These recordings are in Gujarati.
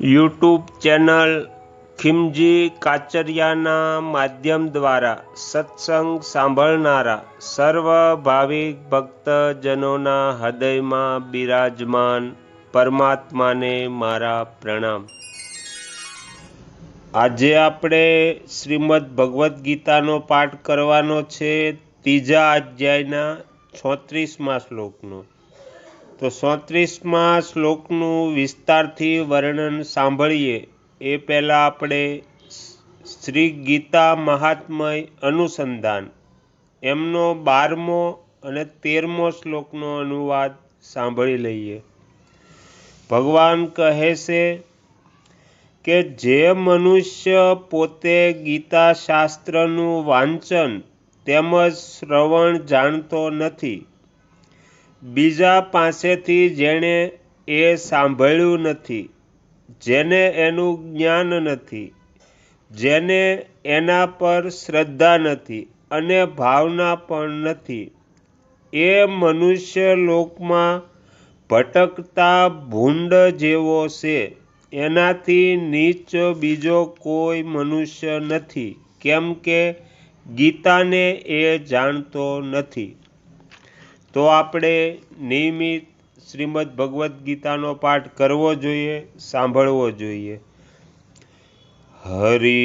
યુટ્યુબ ચેનલ ખિમજી કાચરિયાના માધ્યમ દ્વારા સત્સંગ સાંભળનારા સર્વ ભાવિક ભક્તજનોના હૃદયમાં બિરાજમાન પરમાત્માને મારા પ્રણામ. આજે આપણે શ્રીમદ ભગવદ્ ગીતાનો પાઠ કરવાનો છે, ત્રીજા અધ્યાયના છોત્રીસમાં શ્લોકનો. તો સોત્રીસમાં શ્લોકનું વિસ્તારથી વર્ણન સાંભળીએ. એ પહેલાં આપણે શ્રી ગીતા મહાત્મય અનુસંધાન. એમનો બારમો અને તેરમો શ્લોકનો અનુવાદ સાંભળી લઈએ. ભગવાન કહે છે કે જે મનુષ્ય પોતે ગીતા શાસ્ત્રનું વાંચન તેમજ શ્રવણ જાણતો નથી બીજા પાસેથી જેણે એ સાંભળ્યું નથી, જેને એનું જ્ઞાન નથી, જેને એના પર શ્રદ્ધા નથી અને ભાવના પણ નથી, એ મનુષ્ય લોકમાં ભટકતા ભૂંડ જેવો છે. એનાથી નીચ બીજો કોઈ મનુષ્ય નથી, કેમ કે ગીતાને એ જાણતો નથી. તો આપણે નિયમિત શ્રીમદ ભગવદ્ ગીતાનો પાઠ કરવો જોઈએ, સાંભળવો જોઈએ. હરિ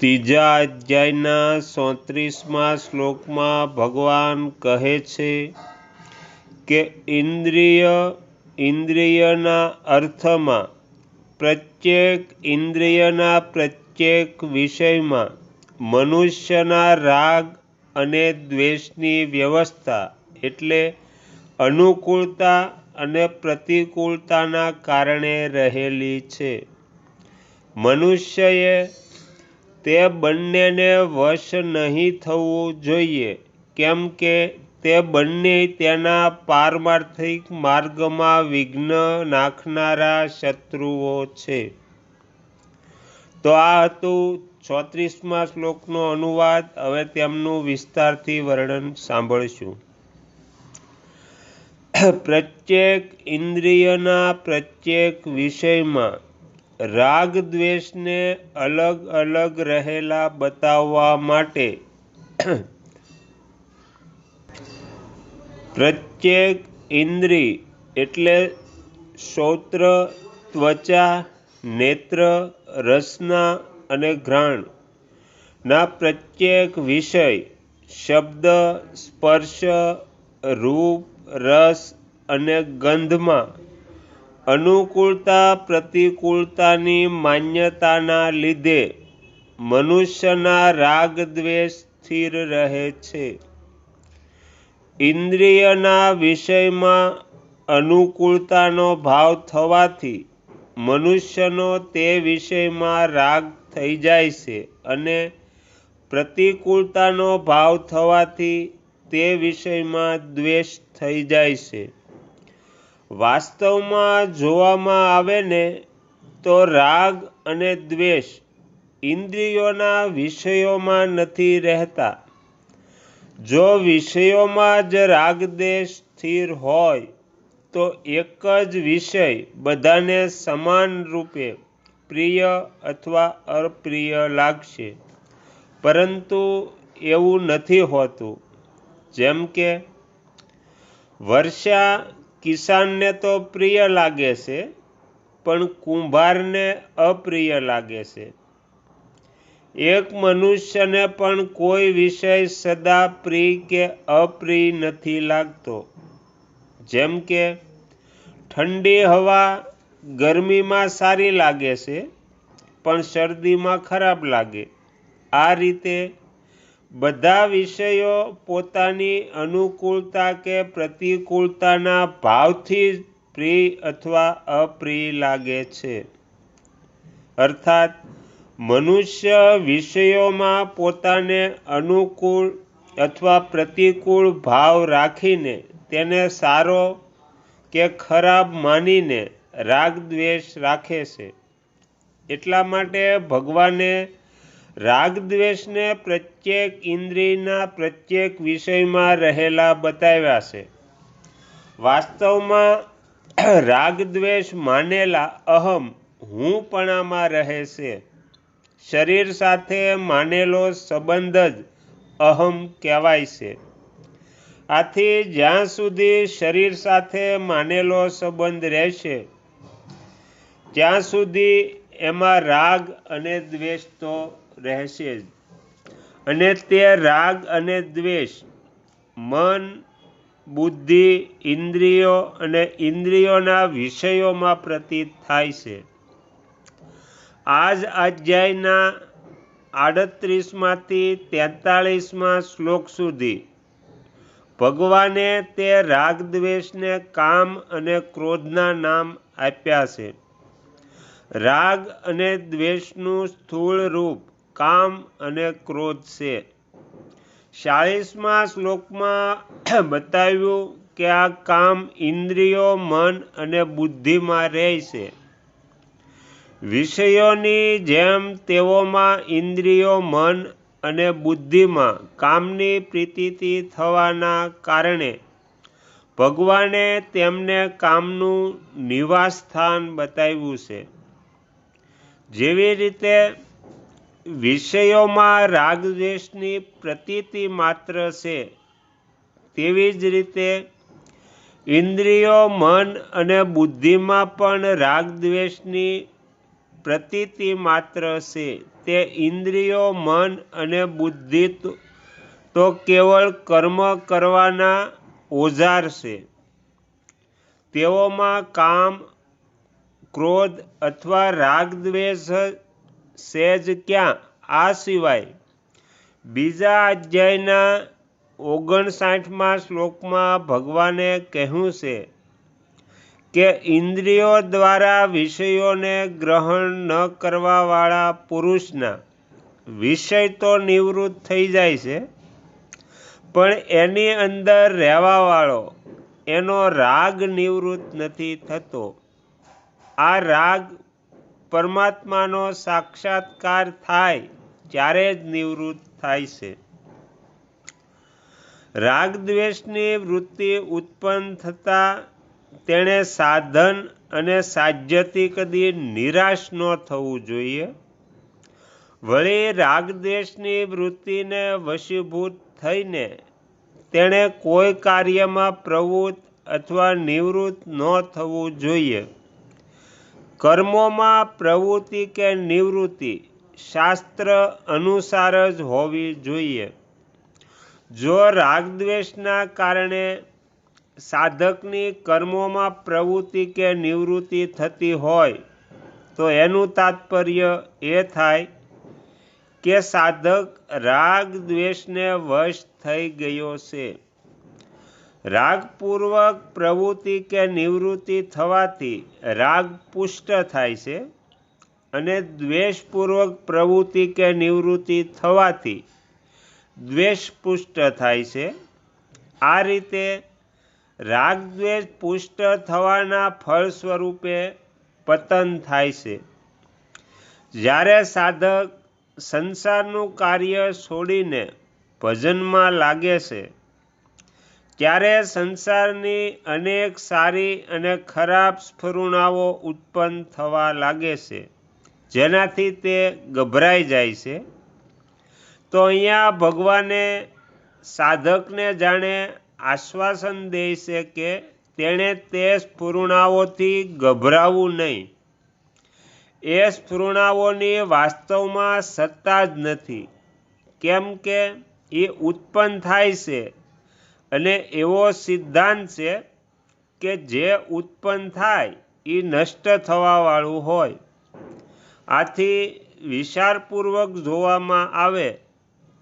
ત્રીજા અધ્યાયના સોત્રીસમાં શ્લોકમાં ભગવાન કહે છે કે ઇન્દ્રિય ઇન્દ્રિયના અર્થમાં પ્રત્યેક ઇન્દ્રિયના પ્રત્યેક વિષયમાં મનુષ્યના રાગ અને દ્વેષની વ્યવસ્થા એટલે અનુકૂળતા અને પ્રતિકૂળતાના કારણે રહેલી છે. મનુષ્યએ તે બંનેને વશ નહીં થવું જોઈએ, કેમ કે તે બંને તેના પારમાર્થિક માર્ગમાં વિઘ્ન નાખનારા શત્રુઓ છે. તો આ હતું ચોત્રીસમાં શ્લોકનો અનુવાદ. હવે તેમનું વિસ્તારથી વર્ણન સાંભળશું. પ્રત્યેક ઇન્દ્રિયના પ્રત્યેક વિષયમાં રાગ દ્વેષને અલગ અલગ રહેલા બતાવવા માટે પ્રત્યેક ઇન્દ્રિય એટલે શ્રોત્ર ત્વચા, નેત્ર, રસના અને ઘ્રાણ. ના પ્રત્યેક વિષય, શબ્દ, સ્પર્શ, રૂપ, રસ અને ગંધમાં અનુકૂળતા, પ્રતિકૂળતાની માન્યતાના લીધે મનુષ્યના રાગ દ્વેષ સ્થિર રહે છે. ઇન્દ્રિયના વિષયમાં અનુકૂળતાનો ભાવ થવાથી મનુષ્યનો તે વિષયમાં રાગ થઈ જાય છે અને પ્રતિકૂળતાનો ભાવ થવાથી તે વિષયમાં દ્વેષ થઈ જાય છે. વાસ્તવમાં જોવામાં આવે ને તો રાગ અને દ્વેષ ઇન્દ્રિયોના વિષયોમાં નથી રહેતા. જો વિષયોમાં જ રાગદેશ સ્થિર હોય, તો એક જ વિષય બધાને સમાન રૂપે પ્રિય અથવા અપ્રિય લાગશે. પરંતુ એવું નથી હોતું. જેમ કે, વર્ષા કિસાનને તો પ્રિય લાગે છે, પણ કુંભારને અપ્રિય લાગે છે. એક મનુષ્યને પણ કોઈ વિષય સદા પ્રિય કે અપ્રિય નથી લાગતો. જેમ કે, ઠંડી હવા ગરમીમાં સારી લાગે છે, પણ શરદીમાં ખરાબ લાગે. આ રીતે બધા વિષયો પોતાની અનુકૂળતા કે પ્રતિકૂળતાના ભાવથી પ્રિય અથવા અપ્રિય લાગે છે. અર્થાત મનુષ્ય વિષયોમાં પોતાને અનુકૂળ અથવા પ્રતિકૂળ ભાવ રાખીને તેને સારો કે ખરાબ માનીને રાગ દ્વેષ રાખે છે. એટલા માટે ભગવાને રાગ દ્વેષને પ્રત્યેક ઇન્દ્રિયના પ્રત્યેક વિષયમાં રહેલા બતાવ્યા છે. વાસ્તવમાં રાગ દ્વેષ માનેલા અહમ હું હુંપણામાં રહે છે. શરીર સાથે માનેલો સંબંધ જ અહમ કહેવાય છે. આથી જ્યાં સુધી શરીર સાથે માનેલો સંબંધ રહેશે, ત્યાં સુધી એમાં રાગ અને દ્વેષ તો રહેશે જ. અને તે રાગ અને દ્વેષ મન, બુદ્ધિ, ઇન્દ્રિયો અને ઇન્દ્રિયોના વિષયોમાં પ્રતીત થાય છે. આ જ અધ્યાયના આડત્રીસમાંથી તેતાળીસમાં શ્લોક સુધી. ભગવાને તે રાગ દ્વેષને કામ અને ક્રોધના નામ આપ્યા છે. રાગ અને દ્વેષનું સ્થૂળ રૂપ કામ અને ક્રોધ છે. ચાળીસમાં શ્લોકમાં બતાવ્યું કે આ કામ ઇન્દ્રિયો, મન અને બુદ્ધિમાં રહે છે. વિષયોની જેમ તેઓમાં ઇન્દ્રિયો, મન અને બુદ્ધિમાં કામની પ્રીતિથી થવાના કારણે ભગવાને તેમને કામનું નિવાસ સ્થાન બતાવ્યું છે. જેવી રીતે વિષયોમાં રાગદ્વેષની પ્રતીતિ માત્ર છે, તેવી જ રીતે ઇન્દ્રિયો, મન અને બુદ્ધિમાં પણ રાગદ્વેષની પ્રતીતિ માત્ર છે. તે ઇન્દ્રિયો, મન અને બુદ્ધિ તો કેવળ કર્મ કરવાના ઓજાર છે. તેઓમાં કામ, ક્રોધ અથવા રાગદ્વેષ છે જ ક્યાં? આ સિવાય બીજા અધ્યાયના ઓગણસાઠમાં શ્લોકમાં ભગવાને કહ્યું છે કે ઇન્દ્રિયો દ્વારા વિષયોને ગ્રહણ ન કરવાવાળા પુરુષના વિષય તો નિવૃત્ત થઈ જાય છે, પણ એની અંદર રહેવાવાળો એનો રાગ નિવૃત્ત નથી થતો. આ રાગ પરમાત્માનો સાક્ષાત્કાર થાય ત્યારે જ નિવૃત્ત થાય છે. રાગ દ્વેષની વૃત્તિ ઉત્પન્ન થતાં તેણે સાધન અને સાજ્યથી કદી નિરાશ ન થવું જોઈએ. વળી રાગદ્વેષની વૃત્તિને વશીભૂત થઈને તેણે કોઈ કાર્યમાં પ્રવૃત્ત અથવા નિવૃત્ત ન થવું જોઈએ. કર્મોમાં પ્રવૃત્તિ કે નિવૃત્તિ શાસ્ત્ર અનુસાર જ હોવી જોઈએ. જો રાગદ્વેષના કારણે સાધકની કર્મોમાં પ્રવૃત્તિ કે નિવૃત્તિ થતી હોય, તો એનું તાત્પર્ય એ થાય કે સાધક રાગ દ્વેષને વશ થઈ ગયો છે. રાગપૂર્વક પ્રવૃત્તિ કે નિવૃત્તિ થવાથી રાગ પુષ્ટ થાય છે અને દ્વેષપૂર્વક પ્રવૃત્તિ કે નિવૃત્તિ થવાથી દ્વેષ પુષ્ટ થાય છે. આ રીતે રાગદ્વેષ પુષ્ટ થવાના ફળ સ્વરૂપે પતન થાય છે. જ્યારે સાધક સંસારનું કાર્ય છોડીને ભજનમાં લાગે છે, ત્યારે સંસારની અનેક સારી અને ખરાબ સ્ફુરણાઓ ઉત્પન્ન થવા લાગે છે, જેનાથી તે ગભરાઈ જાય છે. તો અહીંયા ભગવાને સાધકને જાણે આશ્વાસન દે છે કે તેણે તે સ્ફૂર્ણાઓથી ગભરાવું નહીં. એ સ્ફૂર્ણાઓની વાસ્તવમાં સત્તા જ નથી. કેમ કે એ ઉત્પન્ન થાય છે અને એવો સિદ્ધાંત છે કે જે ઉત્પન્ન થાય એ નષ્ટ થવાવાળું હોય. આથી વિચારપૂર્વક જોવામાં આવે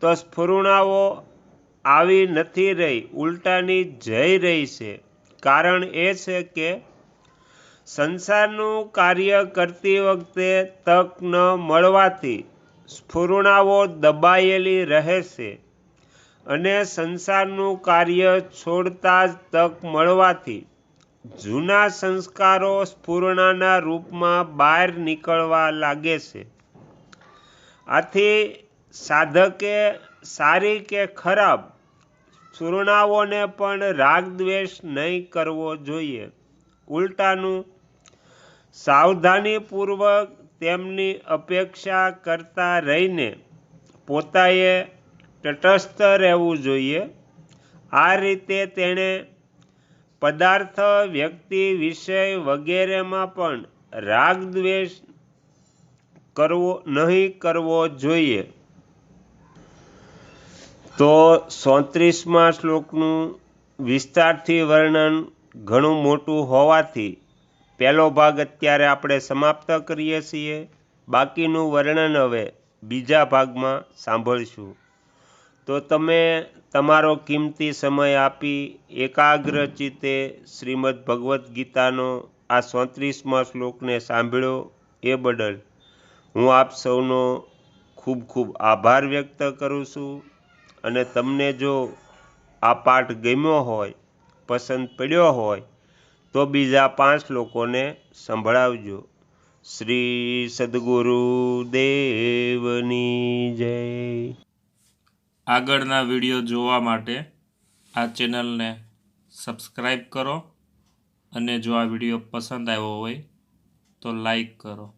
તો સ્ફૂર્ણાઓ આવી નથી રહી, ઉલટાની જઈ રહી છે. કારણ એ છે કે સંસારનું કાર્ય કરતી વખતે તક ન મળવાથી સ્ફુરણાઓ દબાયેલી રહે છે અને સંસારનું કાર્ય છોડતા જ તક મળવાથી જૂના સંસ્કારો સ્ફુરણાના રૂપમાં બહાર નીકળવા લાગે છે. આથી સાધકે સારી કે ખરાબ સુરણાઓને પણ રાગ દ્વેષ નહીં કરવો જોઈએ. ઉલટાનું, સાવધાનીપૂર્વક તેમની અપેક્ષા કરતા રહીને પોતાએ તટસ્થ રહેવું જોઈએ. આ રીતે તેણે પદાર્થ, વ્યક્તિ વિષય વગેરેમાં પણ રાગ દ્વેષ કરવો, નહીં કરવો જોઈએ. તો સોત્રીસમાં શ્લોકનું વિસ્તારથી વર્ણન ઘણું મોટું હોવાથી પહેલો ભાગ અત્યારે આપણે સમાપ્ત કરીએ છીએ. બાકીનું વર્ણન હવે બીજા ભાગમાં સાંભળશું. તો તમે તમારો કિંમતી સમય આપી એકાગ્ર ચિત્તે શ્રીમદ ભગવદ્ ગીતાનો આ સોત્રીસમાં શ્લોકને સાંભળ્યો એ બદલ હું આપ સૌનો ખૂબ ખૂબ આભાર વ્યક્ત કરું છું. અને તમને જો આ પાઠ ગમ્યો હોય, પસંદ પડ્યો હોય, તો બીજા પાંચ લોકોને સંભળાવજો. શ્રી સદગુરુ દેવની જય. આગળના વીડિયો જોવા માટે આ ચેનલને સબસ્ક્રાઈબ કરો અને જો આ વીડિયો પસંદ આવ્યો હોય, તો લાઈક કરો.